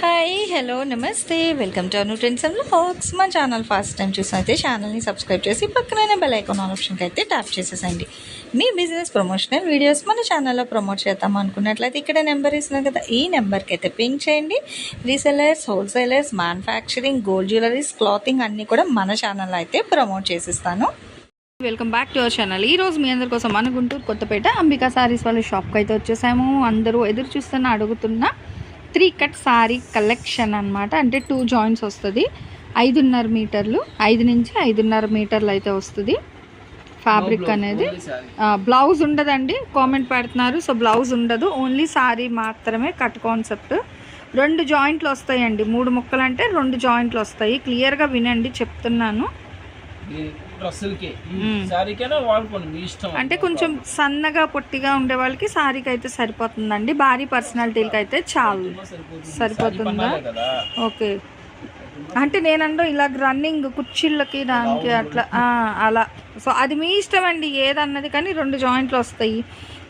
Hi hello నమస్తే welcome to Anu trends and vlogs మా channel first time చూసినైతే ఛానల్ని సబ్స్క్రైబ్ చేసి పక్కనే బెల్ ఐకాన్ ఆప్షన్కి అయితే ట్యాప్ చేసేసండి మీ బిజినెస్ ప్రమోషనల్ వీడియోస్ మన ఛానల్లో ప్రమోట్ చేద్దాం అనుకున్నట్లయితే ఇక్కడ నెంబర్ ఇస్తున్నాం కదా ఈ నెంబర్కి అయితే పింక్ చేయండి. Resellers wholesalers manufacturing gold jewelleries clothing అన్నీ కూడా మన ఛానల్లో అయితే promote చేసిస్తాను. Welcome back to our channel ఈ రోజు మీ అందరి కోసం మన గుంటూరు కొత్తపేట అంబికా సారీస్ వాళ్ళ షాప్కి అయితే వచ్చేసాము. అందరూ ఎదురు చూస్తున్న అడుగుతున్నా త్రీ కట్ సారీ కలెక్షన్ అన్నమాట. అంటే టూ జాయింట్స్ వస్తుంది. ఐదున్నర మీటర్లు ఐదు నుంచి ఐదున్నర మీటర్లు అయితే వస్తుంది. ఫ్యాబ్రిక్ అనేది. బ్లౌజ్ ఉండదండి. కామెంట్ పెడుతున్నారు. సో బ్లౌజ్ ఉండదు. ఓన్లీ సారీ మాత్రమే కట్ కాన్సెప్ట్ రెండు జాయింట్లు వస్తాయండి. మూడు ముక్కలు అంటే రెండు జాయింట్లు వస్తాయి. క్లియర్గా వినండి చెప్తున్నాను. డ్రెస్సులకి. మ్మ్. శారీకైనా వాడుకోండి మీ ఇష్టం అంటే కొంచెం సన్నగా పొట్టిగా ఉండే వాళ్ళకి సారీకి అయితే సరిపోతుందండి. భారీ పర్సనాలిటీలకి అయితే చాలు. సరిపోతుంది. ఓకే. అంటే నేనంటూ ఇలా రన్నింగ్ కుర్చీళ్ళకి దానికి అట్లా అలా. సో అది మీ ఇష్టం అండి ఏదన్నది కానీ రెండు జాయింట్లు వస్తాయి.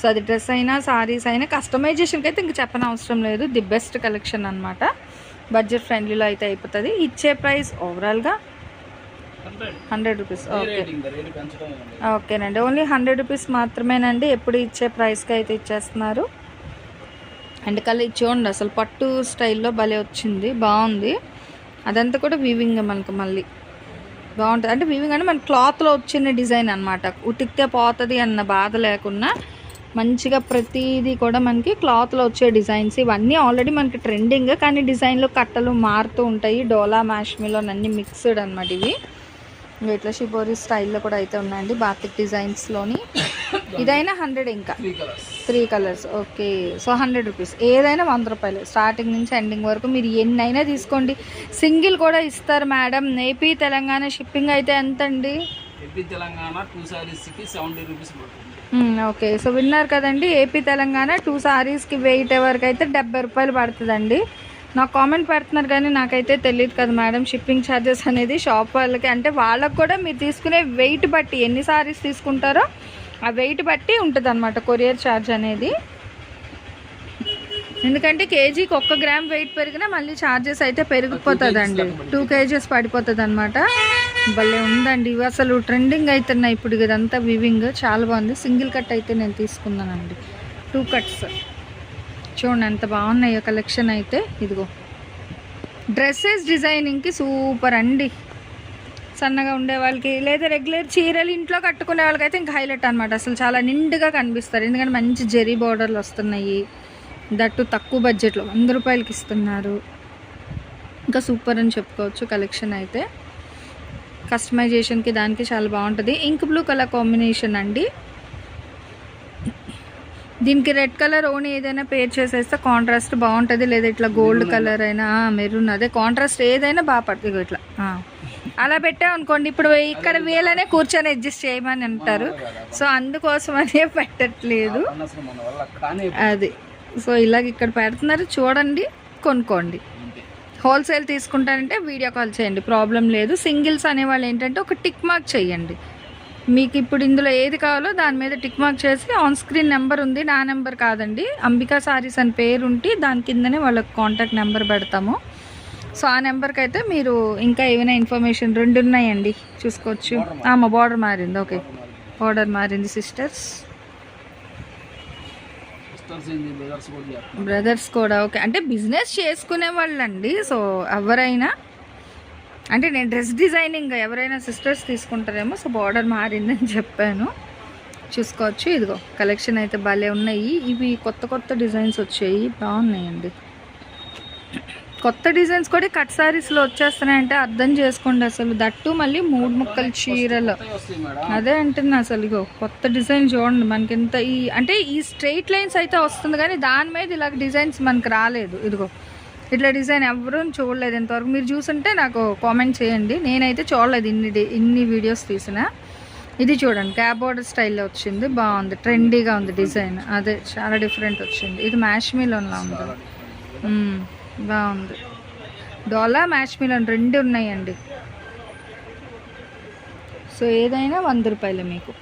సో అది డ్రెస్ అయినా సారీస్ అయినా కస్టమైజేషన్కి అయితే ఇంక చెప్పనవసరం లేదు. ది బెస్ట్ కలెక్షన్ అనమాట బడ్జెట్ ఫ్రెండ్లీలో అయితే అయిపోతుంది. ఇచ్చే ప్రైస్ ఓవరాల్గా హండ్రెడ్ రూపీస్. ఓకే. ఓకేనండి. ఓన్లీ హండ్రెడ్ రూపీస్ మాత్రమేనండి ఎప్పుడు ఇచ్చే ప్రైస్కి అయితే ఇచ్చేస్తున్నారు. అండ్ కలర్ చూడండి అసలు పట్టు స్టైల్లో భలే వచ్చింది బాగుంది. అదంతా కూడా వీవింగ్ మనకు మళ్ళీ. బాగుంటుంది. అంటే వీవింగ్ అంటే మన క్లాత్లో వచ్చిన డిజైన్ అనమాట ఉతికితే పోతుంది అన్న బాధ లేకుండా మంచిగా ప్రతిదీ కూడా మనకి క్లాత్లో వచ్చే డిజైన్స్ ఇవన్నీ ఆల్రెడీ మనకి ట్రెండింగ్ కానీ డిజైన్లో కట్టలు మారుతూ ఉంటాయి. డోలా మ్యాష్మిలో అన్ని మిక్స్డ్ అనమాట ఇవి. ఇట్లా షిబోరి స్టైల్లో కూడా అయితే ఉన్నాయండి బాతిక్ డిజైన్స్లోని ఇదైనా హండ్రెడ్ ఇంకా. Three colours okay so hundred rupees ఏదైనా వంద రూపాయలు. స్టార్టింగ్ నుంచి ఎండింగ్ వరకు మీరు ఎన్నైనా తీసుకోండి. సింగిల్ కూడా ఇస్తారు మేడం ఏపీ తెలంగాణ షిప్పింగ్ అయితే ఎంత అండి ఓకే సో విన్నారు కదండి. ఏపీ తెలంగాణ టూ సారీస్కి వెయిట్ వరకు అయితే డెబ్బై రూపాయలు పడుతుందండి. నాకు కామెంట్ పెడుతున్నారు కానీ నాకైతే తెలియదు కదా మేడం. షిప్పింగ్ ఛార్జెస్ అనేది షాప్ వాళ్ళకి అంటే వాళ్ళకు కూడా మీరు తీసుకునే వెయిట్ బట్టి ఎన్ని సారీస్ తీసుకుంటారో ఆ వెయిట్ బట్టి ఉంటుంది అనమాట కొరియర్ ఛార్జ్ అనేది. ఎందుకంటే కేజీకి ఒక్క గ్రామ్ వెయిట్ పెరిగినా మళ్ళీ ఛార్జెస్ అయితే పెరిగిపోతుందండి. టూ కేజీస్ పడిపోతుంది అనమాట భలే ఉందండి. ఇవి అసలు ట్రెండింగ్ అవుతున్నాయి ఇప్పుడు ఇదంతా వివింగ్ చాలా బాగుంది. సింగిల్ కట్ అయితే నేను తీసుకున్నానండి. టూ కట్స్ చూడండి ఎంత బాగున్నాయో కలెక్షన్ అయితే. ఇదిగో. డ్రెస్సెస్ డిజైనింగ్కి సూపర్ అండి. సన్నగా ఉండే వాళ్ళకి లేదా రెగ్యులర్ చీరలు ఇంట్లో కట్టుకునే వాళ్ళకైతే ఇంకా హైలైట్ అనమాట అసలు చాలా నిండుగా కనిపిస్తారు. ఎందుకంటే మంచి జెరీ బార్డర్లు వస్తున్నాయి. దట్టు తక్కువ బడ్జెట్లో వంద రూపాయలకి ఇస్తున్నారు. ఇంకా సూపర్ అని చెప్పుకోవచ్చు కలెక్షన్ అయితే. కస్టమైజేషన్కి దానికి చాలా బాగుంటుంది. ఇంక్ బ్లూ కలర్ కాంబినేషన్ అండి. దీనికి రెడ్ కలర్ ఓన్ ఏదైనా పేర్ చేసేస్తే కాంట్రాస్ట్ బాగుంటుంది. లేదా ఇట్లా గోల్డ్ కలర్ అయినా మెరూన్ అదే. కాంట్రాస్ట్ ఏదైనా బాగా పడుతుంది ఇట్లా. అలా పెట్టాం అనుకోండి ఇప్పుడు ఇక్కడ వీళ్ళనే కూర్చొని అడ్జస్ట్ చేయమని అంటారు. సో అందుకోసం అనే పెట్టట్లేదు. అది. సో ఇలాగ ఇక్కడ పెడుతున్నారు. చూడండి కొనుక్కోండి. హోల్సేల్ తీసుకుంటారంటే వీడియో కాల్ చేయండి. ప్రాబ్లం లేదు. సింగిల్స్ అనేవాళ్ళు ఏంటంటే ఒక టిక్ మార్క్ చేయండి. మీకు ఇప్పుడు ఇందులో ఏది కావాలో దాని మీద టిక్ మార్క్ చేసి ఆన్ స్క్రీన్ నెంబర్ ఉంది నా నెంబర్ కాదండి. అంబికా సారీస్ అని పేరు ఉంటే దాని కిందనే వాళ్ళకి కాంటాక్ట్ నెంబర్ పెడతాము. సో ఆ నెంబర్కి అయితే మీరు ఇంకా ఏమైనా ఇన్ఫర్మేషన్ రెండు ఉన్నాయండి. చూసుకోవచ్చు. మా బార్డర్ మారింది. ఓకే బార్డర్ మారింది సిస్టర్స్ బ్రదర్స్ కూడా ఓకే అంటే బిజినెస్ చేసుకునే వాళ్ళండి. సో ఎవరైనా అంటే నేను డ్రెస్ డిజైనింగ్ ఎవరైనా సిస్టర్స్ తీసుకుంటారేమో సో బార్డర్ మారిందని చెప్పాను. చూసుకోవచ్చు ఇదిగో కలెక్షన్ అయితే భలే ఉన్నాయి. ఇవి కొత్త కొత్త డిజైన్స్ వచ్చాయి బాగున్నాయండి. కొత్త డిజైన్స్ కూడా కట్ సారీస్లో వచ్చేస్తున్నాయంటే అర్థం చేసుకోండి అసలు. దట్టు మళ్ళీ మూడు ముక్కలు చీరలు. అదే అంటున్నా అసలు ఇగో కొత్త డిజైన్ చూడండి మనకి ఇంత ఈ అంటే ఈ స్ట్రైట్ లైన్స్ అయితే వస్తుంది కానీ దాని మీద ఇలాగ డిజైన్స్ మనకి రాలేదు. ఇదిగో ఇట్లా డిజైన్ ఎవరూ చూడలేదు ఇంతవరకు. మీరు చూసుంటే నాకు కామెంట్ చేయండి. నేనైతే చూడలేదు ఇన్ని ఇన్ని వీడియోస్ తీసిన. ఇది చూడండి క్యాబ్ బోర్డర్ స్టైల్లో వచ్చింది. బాగుంది ట్రెండీగా ఉంది డిజైన్. అదే చాలా డిఫరెంట్ వచ్చింది. ఇది మ్యాష్ మిలోన్లా ఉంది. బాగుంది. డోలా మ్యాష్ మిలోన్ రెండు ఉన్నాయండి. సో ఏదైనా వంద రూపాయలు మీకు.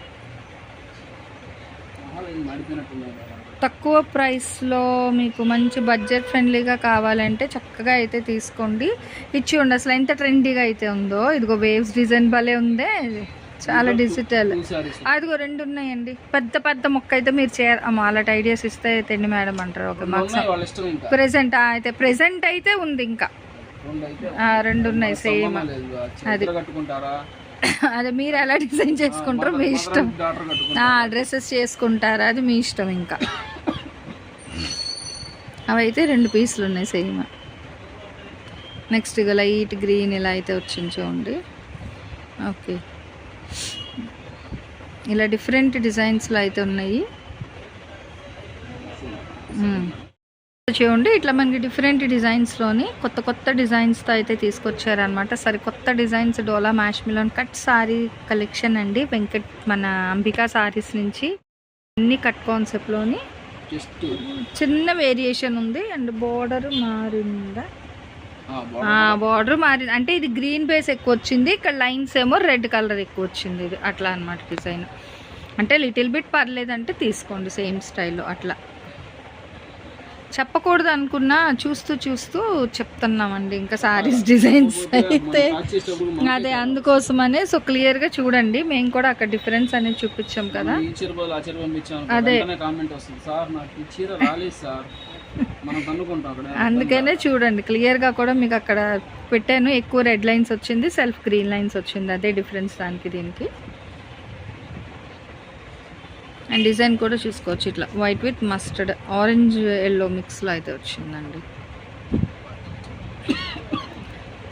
తక్కువ ప్రైస్లో మీకు మంచి బడ్జెట్ ఫ్రెండ్లీగా కావాలంటే చక్కగా అయితే తీసుకోండి. ఇచ్చి ఉండి. అసలు ఎంత ట్రెండీగా అయితే ఉందో. ఇదిగో వేవ్స్ డిజైన్ భలే ఉందే. చాలా డిజిటల్ అదిగో రెండు ఉన్నాయండి. పెద్ద పెద్ద మొక్క అయితే మీరు చేయ అమ్మ అలాంటి ఐడియాస్ ఇస్తే తెండి మేడం అంటారు. ఓకే మాకు ఉన్నాయి వాళ్ళ ఇష్టం ఇంకా. ప్రెసెంట్ అయితే ప్రెసెంట్ అయితే ఉంది ఇంకా. రెండు ఉన్నాయి సేమ్ కట్టుకుంటారా? అదే మీరు ఎలా డిజైన్ చేసుకుంటారో మీ ఇష్టం. డ్రెస్సెస్ చేసుకుంటారా అది మీ ఇష్టం ఇంకా. అవైతే రెండు పీసులు ఉన్నాయి సేమ్. నెక్స్ట్ ఇక లైట్ గ్రీన్ ఇలా అయితే వచ్చింది చూడండి. ఓకే. ఇలా డిఫరెంట్ డిజైన్స్లో అయితే ఉన్నాయి. చూడండి ఇట్లా మనకి డిఫరెంట్ డిజైన్స్లోని కొత్త కొత్త డిజైన్స్తో అయితే తీసుకొచ్చారనమాట సరే కొత్త డిజైన్స్ డోలా మ్యాష్ మిలన్ కట్ సారీ కలెక్షన్ అండి. వెంకట్ మన అంబికా సారీస్ నుంచి అన్ని కట్ కాన్సెప్ట్లోని చిన్న వేరియేషన్ ఉంది. అండ్ బోర్డర్ మారిందా? బార్డర్ మారింది అంటే ఇది గ్రీన్ బేస్ ఎక్కువ వచ్చింది. ఇక్కడ లైన్స్ ఏమో రెడ్ కలర్ ఎక్కువ వచ్చింది. ఇది అట్లా అనమాట డిజైన్. అంటే లిటిల్ బిట్ పర్లేదంటే తీసుకోండి సేమ్ స్టైల్లో అట్లా. చెప్పకూడదు అనుకున్నా చూస్తూ చూస్తూ చెప్తున్నామండి. ఇంకా సారీస్ డిజైన్స్ అయితే అదే అందుకోసమనే సో క్లియర్గా చూడండి. మేము కూడా అక్కడ డిఫరెన్స్ అనేది చూపించాం కదా. అదే. అందుకనే చూడండి. క్లియర్గా కూడా మీకు అక్కడ పెట్టాను. ఎక్కువ రెడ్ లైన్స్ వచ్చింది సెల్ఫ్ గ్రీన్ లైన్స్ వచ్చింది. అదే డిఫరెన్స్ దానికి దీనికి. అండ్ డిజైన్ కూడా చూసుకోవచ్చు ఇట్లా. White with mustard orange yellow మిక్స్లో అయితే వచ్చిందండి.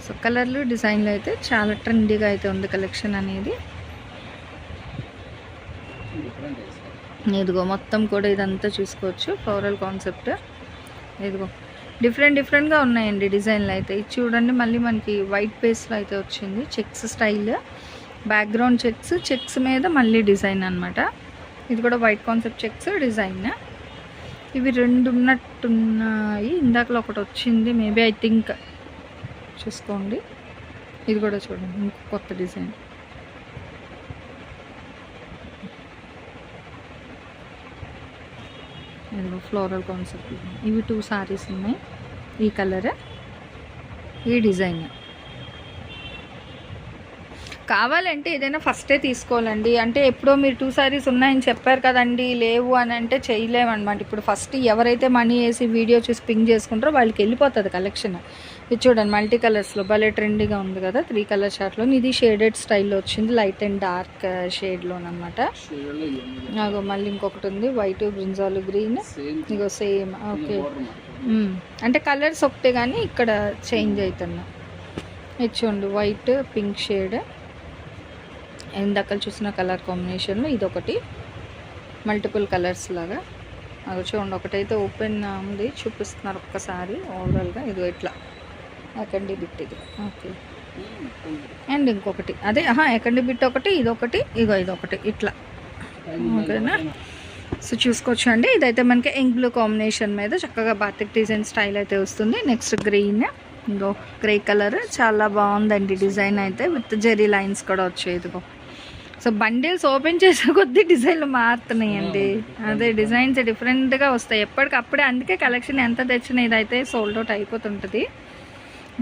సో కలర్లు డిజైన్లు అయితే చాలా ట్రెండీగా అయితే ఉంది కలెక్షన్ అనేది. ఇదిగో మొత్తం కూడా ఇదంతా చూసుకోవచ్చు. ఫ్లోరల్ కాన్సెప్ట్ ఇదిగో డిఫరెంట్ డిఫరెంట్గా ఉన్నాయండి డిజైన్లు అయితే. ఇది చూడండి మళ్ళీ మనకి వైట్ బేస్లో అయితే వచ్చింది. Checks style background checks checks మీద మళ్ళీ డిజైన్ అన్నమాట. ఇది కూడా వైట్ కాన్సెప్ట్ చెక్స్ డిజైన్ ఇవి రెండు ఉన్నట్టున్నాయి ఇందాకలో ఒకటి వచ్చింది మేబీ ఐ థింక్ చూసుకోండి. ఇది కూడా చూడండి ఇంకో కొత్త డిజైన్ ఇదిగో ఫ్లోరల్ కాన్సెప్ట్ ఇవి టూ సారీస్ ఉన్నాయి. ఈ కలర్ ఈ డిజైన్ కావాలంటే ఏదైనా ఫస్టే తీసుకోవాలండి. అంటే ఎప్పుడో మీరు టూ సారీస్ ఉన్నాయని చెప్పారు కదండి లేవు అని అంటే చేయలేమన్నమాట. ఇప్పుడు ఫస్ట్ ఎవరైతే మనీ వేసి వీడియో చూసి పింక్ చేసుకుంటారో వాళ్ళకి వెళ్ళిపోతుంది కలెక్షన్ ఇది చూడండి మల్టీ కలర్స్లో భలే ట్రెండీగా ఉంది కదా త్రీ కలర్ షార్ట్లో ఇది షేడెడ్ స్టైల్లో వచ్చింది లైట్ అండ్ డార్క్ షేడ్లోనమాట నాకు మళ్ళీ ఇంకొకటి ఉంది. వైట్ బ్రింజాలు గ్రీన్ ఇగో సేమ్ ఓకే hmm. అంటే కలర్స్ ఒకటే కానీ ఇక్కడ చేంజ్ అవుతున్నా. ఇది చూడండి వైట్ పింక్ షేడ్ ఇందాక చూసిన కలర్ కాంబినేషన్లో ఇదొకటి. మల్టిపుల్ కలర్స్ లాగా. అది చూడండి ఒకటైతే ఓపెన్ ఉంది చూపిస్తున్నారు ఒక్కసారి ఓవరాల్గా ఇదిగో ఇట్లా. ఎకండి బిట్ ఇది. ఓకే. అండ్ ఇంకొకటి. అదే ఆహా ఎకండి బిట్ ఒకటి ఇదొకటి ఇగో ఇదొకటి ఇట్లా. ఓకేనా? సో చూసుకోవచ్చు అండి. ఇదైతే మనకి ఇంక్ బ్లూ కాంబినేషన్ మీద చక్కగా బాతిక్ డిజైన్ స్టైల్ అయితే వస్తుంది. నెక్స్ట్ గ్రీన్ ఇంకో గ్రే కలర్ చాలా బాగుందండి డిజైన్ అయితే. విత్ జెరీ లైన్స్ కూడా వచ్చాయి ఇదిగో. సో బండిల్స్ ఓపెన్ చేసే కొద్దీ డిజైన్లు మారుతున్నాయండి. అదే డిజైన్స్ డిఫరెంట్గా వస్తాయి. ఎప్పటికప్పుడే అందుకే కలెక్షన్ ఎంత తెచ్చినా ఇదైతే సోల్డ్ అవుట్ అయిపోతుంటుంది.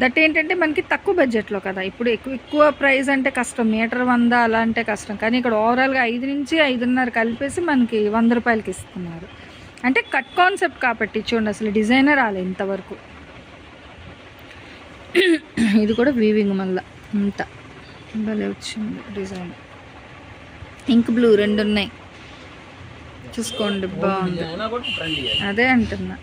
దట్ ఏంటంటే మనకి తక్కువ బడ్జెట్లో కదా. ఇప్పుడు ఎక్కువ ఎక్కువ ప్రైస్ అంటే కష్టం. మీటర్ వంద అలా అంటే కష్టం. కానీ ఇక్కడ ఓవరాల్గా ఐదు నుంచి ఐదున్నర కలిపేసి మనకి వంద రూపాయలకి ఇస్తున్నారు. అంటే కట్ కాన్సెప్ట్ కాబట్టి చూడండి అసలు డిజైనర్ రాలే ఇంతవరకు. ఇది కూడా వీవింగ్ మళ్ళా ఇంత భలే వచ్చింది డిజైన్. ఇంక్ బ్లూ రెండు ఉన్నాయి చూసుకోండి బాగుంది. అదే అంటున్నా.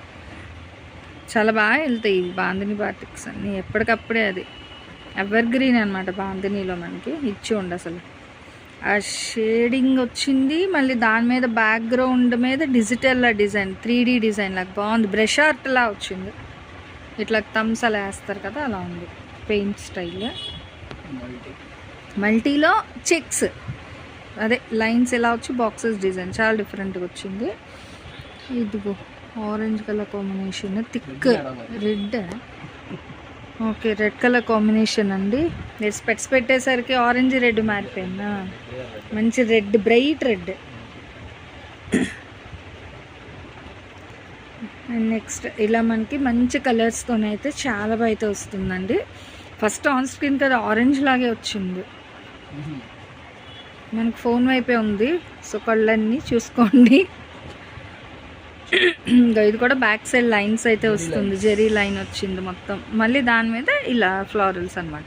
చాలా బాగా వెళ్తాయి ఈ బాందిని బాటిక్స్ అన్ని. ఎప్పటికప్పుడే అది. ఎవర్ గ్రీన్ అనమాట బాందినీలో మనకి ఇచ్చి ఉండి అసలు. ఆ షేడింగ్ వచ్చింది మళ్ళీ దాని మీద బ్యాక్గ్రౌండ్ మీద digital design three D design లాగా బాగుంది. బ్రష్ ఆర్ట్ లా వచ్చింది. ఇట్లా థమ్స్ అలా వేస్తారు కదా అలా ఉంది. పెయింట్ స్టైల్ మల్టీ మల్టీలో చెక్స్ అదే లైన్స్ ఎలా వచ్చి బాక్సెస్ డిజైన్ చాలా డిఫరెంట్గా వచ్చింది. ఇదిగో orange colour combination thick red. Okay red colour combination అండి. నేను స్పెట్స్ పెట్టేసరికి ఆరెంజ్ రెడ్ మారిపోయిందా? మంచి red bright red. And next ఇలా మనకి మంచి కలర్స్తోనైతే చాలా బాగా అయితే వస్తుందండి. ఫస్ట్ ఆన్ స్క్రీన్ కదా ఆరెంజ్ లాగే వచ్చింది. మనకు ఫోన్ వైపే ఉంది. సో కళ్ళన్నీ చూసుకోండి. ఇంకా ఇది కూడా బ్యాక్ సైడ్ లైన్స్ అయితే వస్తుంది. జెరీ లైన్ వచ్చింది మొత్తం. మళ్ళీ దాని మీద ఇలా ఫ్లారల్స్ అన్నమాట.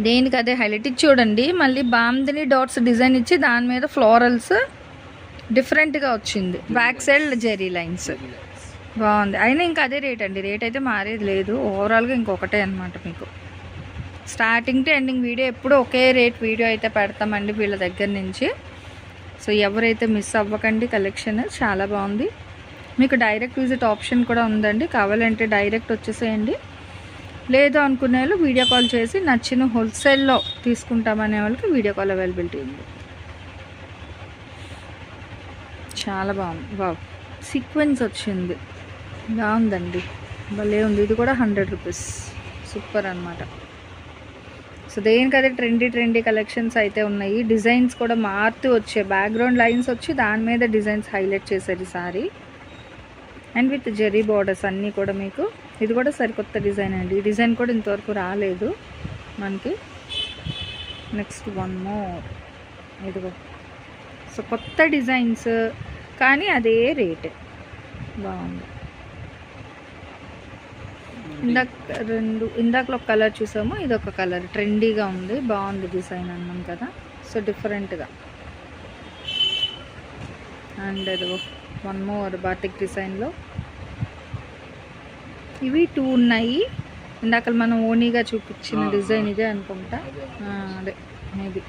దేనికి అదే హైలైట్ ఇచ్చి చూడండి. మళ్ళీ బామ్దిని డాట్స్ డిజైన్ ఇచ్చి దాని మీద ఫ్లోరల్స్ డిఫరెంట్గా వచ్చింది. బ్యాక్ సైడ్ జెరీ లైన్స్ బాగుంది. అయినా ఇంకా అదే రేట్ అండి. రేట్ అయితే మారేది లేదు. ఓవరాల్గా ఇంకొకటే అనమాట మీకు. స్టార్టింగ్ టు ఎండింగ్ వీడియో ఎప్పుడు ఒకే రేట్ వీడియో అయితే పెడతామండి వీళ్ళ దగ్గర నుంచి. సో ఎవరైతే మిస్ అవ్వకండి కలెక్షన్ చాలా బాగుంది. మీకు డైరెక్ట్ విజిట్ ఆప్షన్ కూడా ఉందండి. కావాలంటే డైరెక్ట్ వచ్చేసేయండి. లేదు అనుకునే వాళ్ళు వీడియో కాల్ చేసి నచ్చిన హోల్సేల్లో తీసుకుంటామనే వాళ్ళకి వీడియో కాల్ అవైలబిలిటీ ఉంది. చాలా బాగుంది. బాబు సీక్వెన్స్ వచ్చింది. బాగుందండి. భలే ఉంది. ఇది కూడా హండ్రెడ్ రూపీస్. సూపర్ అనమాట సో దేనికైతే ట్రెండీ ట్రెండీ కలెక్షన్స్ అయితే ఉన్నాయి డిజైన్స్ కూడా మారుతూ వచ్చాయి బ్యాక్గ్రౌండ్ లైన్స్ వచ్చి దాని మీద డిజైన్స్ హైలైట్ చేశారు ఈసారి అండ్ విత్ జెరీ బార్డర్స్ అన్నీ కూడా మీకు ఇది కూడా సరికొత్త డిజైన్ అండి. ఈ డిజైన్ కూడా ఇంతవరకు రాలేదు మనకి. నెక్స్ట్ వన్ మోర్ ఇదిగో. సో కొత్త డిజైన్స్ కానీ అదే రేట్ బాగుంది. ఇందాక రెండు ఇందాకలో ఒక కలర్ చూసాము ఇది ఒక కలర్. ట్రెండీగా ఉంది బాగుంది డిజైన్ అన్నాం కదా. సో డిఫరెంట్గా. అండ్ ఇది వన్ మోర్ బాటిక్ డిజైన్లో. ఇవి టూ ఉన్నాయి. ఇందాక మనం ఓనీగా చూపించిన డిజైన్ ఇదే అనుకుంటా. అదే మేబీ.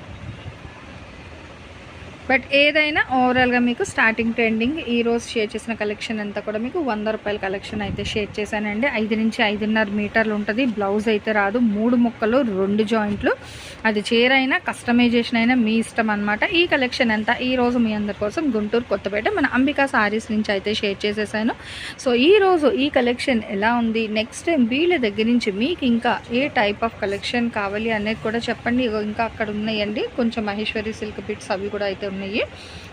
బట్ ఏదైనా ఓవరాల్గా మీకు స్టార్టింగ్ ట్రెండింగ్ ఈ రోజు షేర్ చేసిన కలెక్షన్ అంతా కూడా మీకు వంద రూపాయల కలెక్షన్ అయితే షేర్ చేశానండి. ఐదు నుంచి ఐదున్నర మీటర్లు ఉంటుంది. బ్లౌజ్ అయితే రాదు. మూడు ముక్కలు రెండు జాయింట్లు అది చీర అయినా కస్టమైజేషన్ అయినా మీ ఇష్టం అనమాట ఈ కలెక్షన్ అంతా ఈ రోజు మీ అందరి కోసం గుంటూరు కొత్తపేట మన అంబికా సారీస్ నుంచి అయితే షేర్ చేసేసాను. సో ఈ రోజు ఈ కలెక్షన్ ఎలా ఉంది? నెక్స్ట్ టైం వీళ్ళ దగ్గర నుంచి మీకు ఇంకా ఏ టైప్ ఆఫ్ కలెక్షన్ కావాలి అనేది కూడా చెప్పండి. ఇంకా అక్కడ ఉన్నాయండి. కొంచెం మహేశ్వరి సిల్క్ బిట్స్ అవి కూడా అయితే ఉన్నాయి.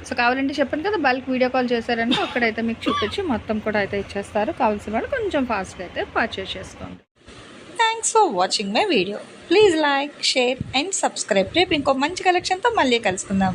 సో కావాలంటే చెప్పండి కదా బల్క్ వీడియో కాల్ చేశారంటే అక్కడైతే మీకు చూపించి మొత్తం కూడా అయితే ఇచ్చేస్తారు. కావాల్సిన వాళ్ళు కొంచెం ఫాస్ట్గా అయితే పర్చేస్ చేసుకోండి. Thanks for watching my video please like share and subscribe రేపు ఇంకో మంచి కలెక్షన్తో మళ్ళీ కలుసుకుందాం.